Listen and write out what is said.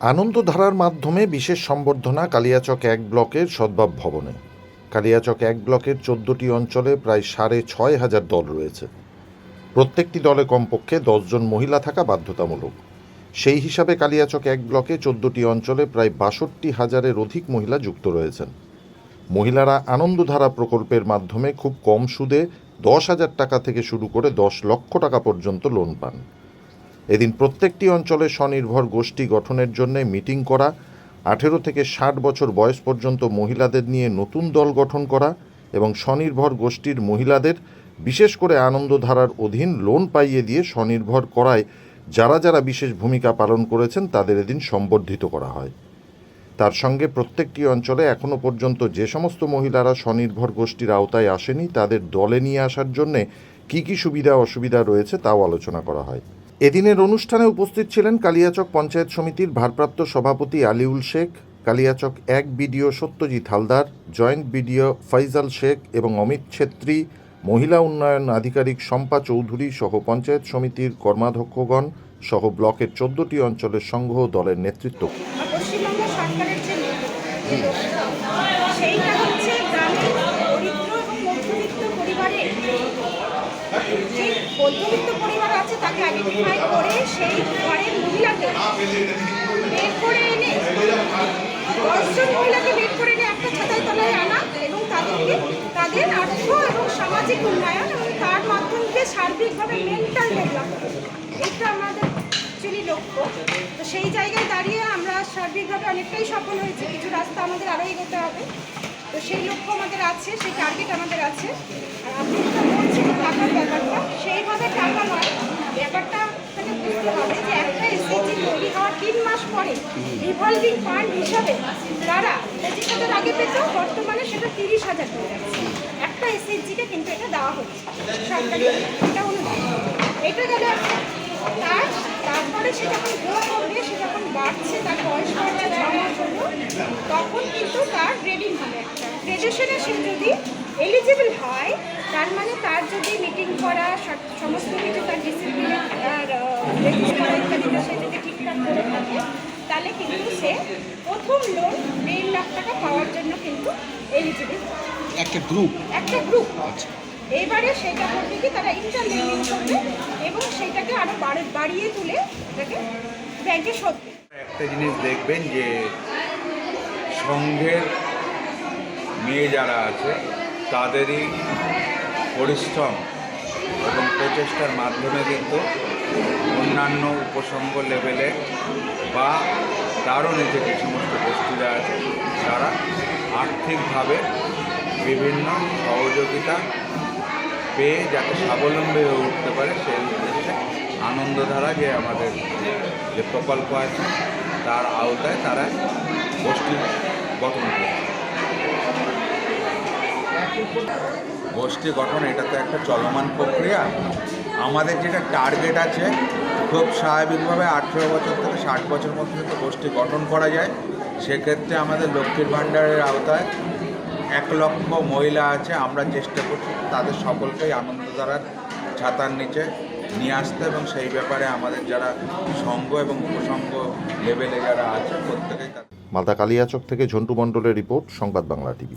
আনন্দধারার মাধ্যমে বিশেষ সম্বর্ধনা কালিয়াচক এক ব্লকের সদ্ভাব ভবনে। কালিয়াচক এক ব্লকের চোদ্দটি অঞ্চলে প্রায় সাড়ে ছয় হাজার দল রয়েছে। প্রত্যেকটি দলে কমপক্ষে দশজন মহিলা থাকা বাধ্যতামূলক। সেই হিসাবে কালিয়াচক এক ব্লকে চোদ্দটি অঞ্চলে প্রায় বাষট্টি হাজারের অধিক মহিলা যুক্ত রয়েছেন। মহিলারা আনন্দধারা প্রকল্পের মাধ্যমে খুব কম সুদে দশ হাজার টাকা থেকে শুরু করে দশ লক্ষ টাকা পর্যন্ত লোন পান। এদিন প্রত্যেকটি অঞ্চলে স্বনির্ভর গোষ্ঠী গঠনের জন্য মিটিং করা, আঠেরো থেকে ষাট বছর বয়স পর্যন্ত মহিলাদের নিয়ে নতুন দল গঠন করা এবং স্বনির্ভর গোষ্ঠীর মহিলাদের বিশেষ করে আনন্দধারার অধীন লোন পাইয়ে দিয়ে স্বনির্ভর করায় যারা যারা বিশেষ ভূমিকা পালন করেছেন তাদের এদিন সম্বর্ধিত করা হয়। তার সঙ্গে প্রত্যেকটি অঞ্চলে এখনও পর্যন্ত যে সমস্ত মহিলারা স্বনির্ভর গোষ্ঠীর আওতায় আসেনি, তাদের দলে নিয়ে আসার জন্যে কী কী সুবিধা অসুবিধা রয়েছে তাও আলোচনা করা হয়। এদিনের অনুষ্ঠানে উপস্থিত ছিলেন কালিয়াচক পঞ্চায়েত সমিতির ভারপ্রাপ্ত সভাপতি আলিউল শেখ কালিয়াচক এক BDO Satyajit Haldar joint BDO Faizal Sheikh এবং অমিত ছেত্রী মহিলা উন্নয়ন আধিকারিক শম্পা চৌধুরী সহ পঞ্চায়েত সমিতির কর্মাধ্যক্ষগণ সহ ব্লকের চোদ্দটি অঞ্চলের সংঘ দলের নেতৃত্ব। তাকে করে সেই ঘরের মহিলাকে বের করে এনে দশজন মহিলাকে বের করে এনে একটা ছাতায় তলায় আনা এবং তাদেরকে তাদের আর্থ এবং সামাজিক উন্নয়ন এবং তার মাধ্যমে সার্বিকভাবে মেন্টাল ডেভেলপমেন্ট এটা আমাদের অ্যাকচুয়ালি লক্ষ্য। তো সেই জায়গায় দাঁড়িয়ে আমরা সার্বিকভাবে অনেকটাই সফল হয়েছি। কিছু রাস্তা আমাদের আরও এগোতে হবে। তো সেই লক্ষ্য আমাদের আছে, সেই টার্গেট আমাদের আছে। আর আপনি যেটা বলছেন টাকার ব্যাপারটা, সেইভাবে টাকা নয়। ব্যাপারটা আপনাকে বুঝতে হবে যে একটা এসএসজি তৈরি হওয়ার তিন মাস পরে রিভলভিং ফান্ড হিসাবে তারা রেজিস্টারের আগে পেত বর্তমানে সেটা তিরিশ হাজার হয়ে যাচ্ছে একটা এসএসজিকে কিন্তু এটা দেওয়া হচ্ছে। এটা অনুদান এটা গেল তার তারপরে সে যখন গ্রো করবে সে যখন বাড়ছে, তার বয়স বাড়ছে ছ হলো, তখন কিন্তু তার গ্রেডিং হবে একটা। গ্রেজুয়েশনে সে যদি এলিজিবল হয়, তার মানে তার যদি মিটিং করা সমস্ত কিছু তার ডিসিপ্লিনে তার রেজিস্টার ইত্যাদিতে সে যদি ঠিকঠাক করে থাকে তাহলে কিন্তু সে প্রথম লোন দেড় লাখ টাকা পাওয়ার জন্য কিন্তু এলিজিবল একটা গ্রুপ একটা গ্রুপ এবারে সেটা করবে কি তারা ইন্টারলেন্ডিং করবে এবং সেইটাকে আরও বাড়িয়ে তুলে এটাকে ব্যাংকে শোধ একটা জিনিস দেখবেন যে সংঘের মেয়ে যারা আছে তাদেরই পরিশ্রম এবং প্রচেষ্টার মাধ্যমে কিন্তু অন্যান্য উপসংঘ লেভেলে বা তারও নিচে যে সমস্ত গোষ্ঠীরা আছে, তারা আর্থিকভাবে বিভিন্ন সহযোগিতা পেয়ে যাতে স্বাবলম্বী হয়ে উঠতে পারে, সেই উদ্দেশ্যে আনন্দধারা যে আমাদের যে প্রকল্প আছে, তার আওতায় তারা গোষ্ঠী গঠন করে গোষ্ঠী গঠন, এটা তো একটা চলমান প্রক্রিয়া। আমাদের যেটা টার্গেট আছে, খুব স্বাভাবিকভাবে আঠেরো বছর থেকে ষাট বছর মধ্যে যদি গোষ্ঠী গঠন করা যায়, সেক্ষেত্রে আমাদের লক্ষ্মীর ভাণ্ডারের আওতায় এক লক্ষ মহিলা আছে, আমরা চেষ্টা করছি তাদের সকলকেই আনন্দধারার ছাতার নিচে নিয়ে আসতে এবং সেই ব্যাপারে আমাদের যারা সঙ্গ এবং উপসঙ্গ লেভেলে যারা আছে, প্রত্যেকেই মালদা কালিয়াচক থেকে ঝন্টু মণ্ডলের রিপোর্ট, সংবাদ বাংলা টিভি।